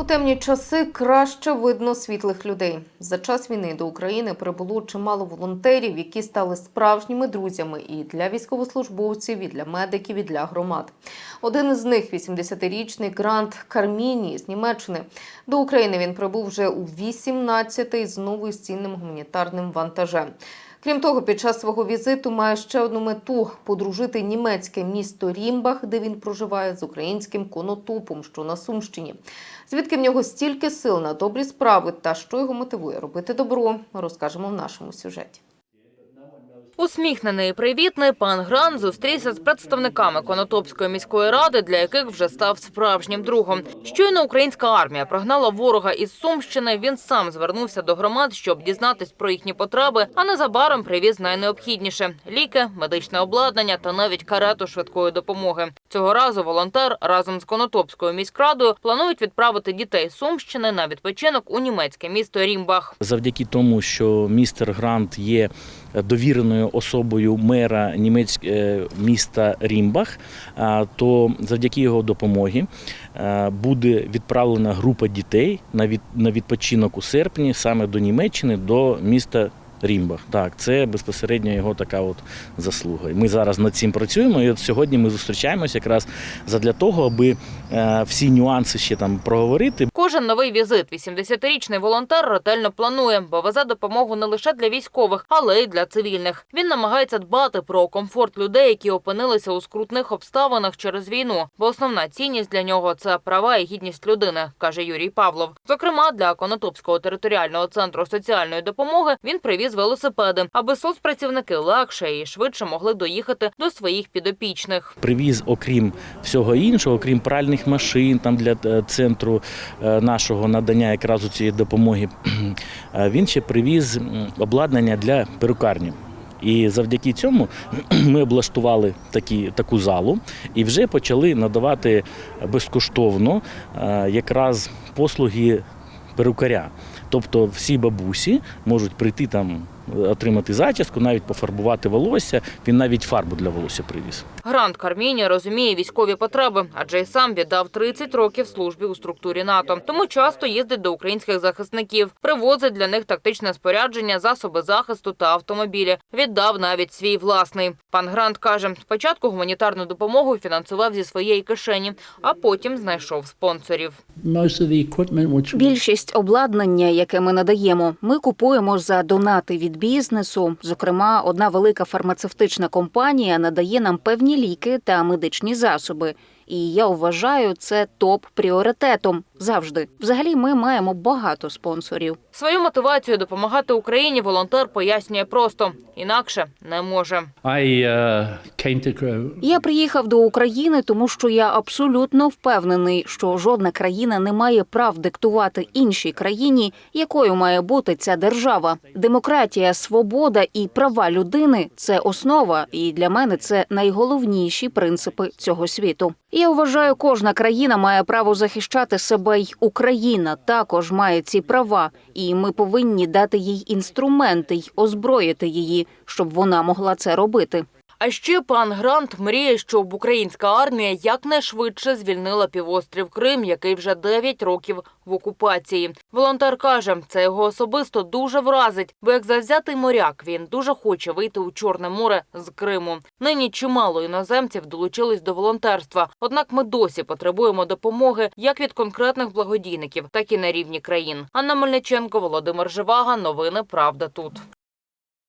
У темні часи краще видно світлих людей. За час війни до України прибуло чимало волонтерів, які стали справжніми друзями і для військовослужбовців, і для медиків, і для громад. Один із них 80-річний Грант Карміні з Німеччини. До України він прибув вже у 18-й знову із цінним гуманітарним вантажем. Крім того, під час свого візиту має ще одну мету подружити німецьке місто Рімбах, де він проживає з українським конотопом, що на Сумщині. Звідки в нього стільки сил на добрі справи та що його мотивує робити добро, розкажемо в нашому сюжеті. Усміхнений і привітний пан Гран зустрівся з представниками Конотопської міської ради, для яких вже став справжнім другом. Щойно українська армія прогнала ворога із Сумщини. Він сам звернувся до громад, щоб дізнатись про їхні потреби, а незабаром привіз найнеобхідніше ліки, медичне обладнання та навіть карету швидкої допомоги. Цього разу волонтер разом з Конотопською міськрадою планують відправити дітей Сумщини на відпочинок у німецьке місто Рімбах. Завдяки тому, що містер Грант є довіреною особою мера німецького міста Рімбах, то завдяки його допомоги е, буде відправлена група дітей на відпочинок у серпні саме до Німеччини, до міста. Рімбах, так, це безпосередньо його така от заслуга. І Ми зараз над цим працюємо. І от сьогодні ми зустрічаємося якраз задля того, аби е, всі нюанси ще там проговорити, Кожен новий візит 80-річний волонтер ретельно планує, бо везе допомогу не лише для військових, але й для цивільних. Він намагається дбати про комфорт людей, які опинилися у скрутних обставинах через війну. Бо основна цінність для нього це права і гідність людини, каже Юрій Павлов. Зокрема, для Конотопського територіального центру соціальної допомоги він привіз велосипеди, аби соцпрацівники легше і швидше могли доїхати до своїх підопічних. привіз, окрім всього іншого, окрім пральних машин там для е, центру е, нашого надання якраз у цієї допомоги, е, він ще привіз обладнання для перукарні. І завдяки цьому ми облаштували такі, таку залу і вже почали надавати безкоштовно якраз послуги перукаря. Тобто всі бабусі можуть прийти там, отримати зачіску, навіть пофарбувати волосся. Він навіть фарбу для волосся привіз. Грант Карміні розуміє військові потреби, адже й сам віддав 30 років службі у структурі НАТО. Тому часто їздить до українських захисників, привозить для них тактичне спорядження, засоби захисту та автомобілі. Віддав навіть свій власний. Пан Грант каже, спочатку гуманітарну допомогу фінансував зі своєї кишені, а потім знайшов спонсорів. Більшість обладнання, яке ми надаємо, ми купуємо за донати від бізнесу. Зокрема, одна велика фармацевтична компанія надає нам певні ліки та медичні засоби. І я вважаю це топ пріоритетом завжди. Взагалі, ми маємо багато спонсорів. Свою мотивацію допомагати Україні волонтер пояснює просто інакше не може. I uh, came to Я приїхав до України, тому що я абсолютно впевнений, що жодна країна не має прав диктувати іншій країні, якою має бути ця держава. Демократія, свобода і права людини це основа, і для мене це найголовніші принципи цього світу. Я вважаю, кожна країна має право захищати себе, й Україна також має ці права, і ми повинні дати їй інструменти й озброїти її, щоб вона могла це робити. А ще пан Грант мріє, щоб українська армія якнайшвидше звільнила півострів Крим, який вже 9 років в окупації. Волонтер каже, це його особисто дуже вразить, бо як завзятий моряк він дуже хоче вийти у Чорне море з Криму. Нині чимало іноземців долучились до волонтерства. Однак ми досі потребуємо допомоги як від конкретних благодійників, так і на рівні країн. Анна Мельниченко, Володимир Живага. Новини Правда тут.